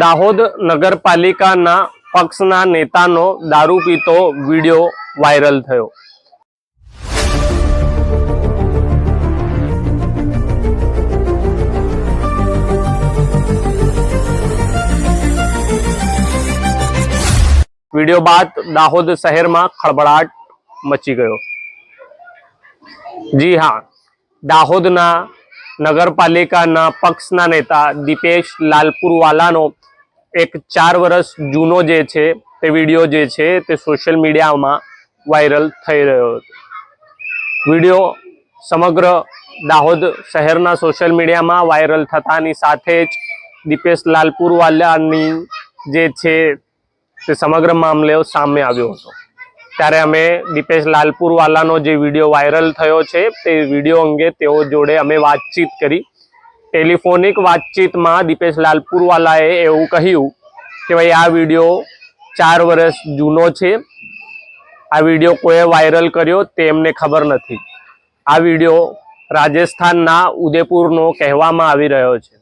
દાહોદ નગરપાલિકાના પક્ષના નેતાનો દારૂ પીતો વીડિયો વાયરલ થયો. વીડિયો બાદ દાહોદ શહેરમાં ખળબળાટ મચી ગયો. જી હા, દાહોદના નગરપાલિકાના પક્ષના નેતા દીપેશ લાલપુરવાલાનો એક ચાર વર્ષ જૂનો જે છે, તે વીડિયો જે છે, તે સોશિયલ મીડિયામાં વાયરલ થઈ રહ્યો હતો. વીડિયો સમગ્ર દાહોદ શહેરના સોશિયલ મીડિયામાં વાયરલ થતાની સાથે જ દીપેશ લાલપુરવાલાની જે છે, તે સમગ્ર મામલો સામે આવ્યો હતો. ત્યારે અમે દીપેશ લાલપુરવાલાનો જે વીડિયો વાયરલ થયો છે, તે વીડિયો અંગે તેઓ જોડે અમે વાતચીત કરી ટેલિફોનિક વાતચીતમાં દીપેશ લાલપુરવાલાએ એવું કહ્યું કે ભાઈ, આ વીડિયો ચાર વર્ષ જૂનો છે. આ વીડિયો કોઈએ વાયરલ કર્યો તે એમને ખબર નથી. આ વીડિયો રાજસ્થાનના ઉદયપુરનો કહેવામાં આવી રહ્યો છે.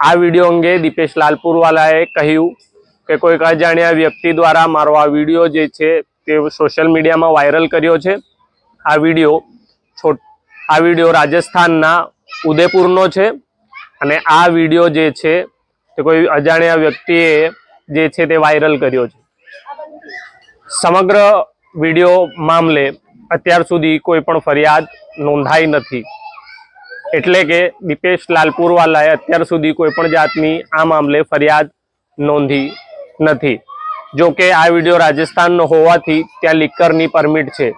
આ વીડિયો અંગે દીપેશ લાલપુરવાલાએ કહ્યું કે કોઈક અજાણ્યા વ્યક્તિ દ્વારા મારો આ વીડિયો જે છે તે સોશિયલ મીડિયામાં વાયરલ કર્યો છે. આ વીડિયો છો આ વીડિયો રાજસ્થાનના ઉદયપુરનો છે. અને આ વીડિયો જે છે, તે કોઈ અજાણ્યા વ્યક્તિએ જે છે, તે વાયરલ કર્યો છે. સમગ્ર વીડિયો મામલે અત્યાર સુધી કોઈ પણ ફરિયાદ નોંધાઈ નથી. એટલે કે દીપેશ લાલપુરવાલાએ અત્યાર સુધી કોઈ પણ જાતની આ મામલે ફરિયાદ નોંધી નથી. જો કે આ વીડિયો રાજસ્થાનનો હોવાથી ત્યાં લિકરની પરમિટ છે.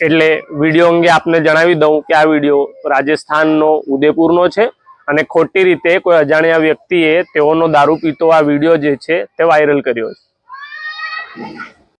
એટલે વીડિયો અંગે આપને જણાવી દઉં કે આ વીડિયો રાજસ્થાનનો, ઉદયપુરનો છે અને ખોટી રીતે કોઈ અજાણ્યા વ્યક્તિએ તેઓનો દારૂ પીતો આ વીડિયો જે છે તે વાયરલ કર્યો છે.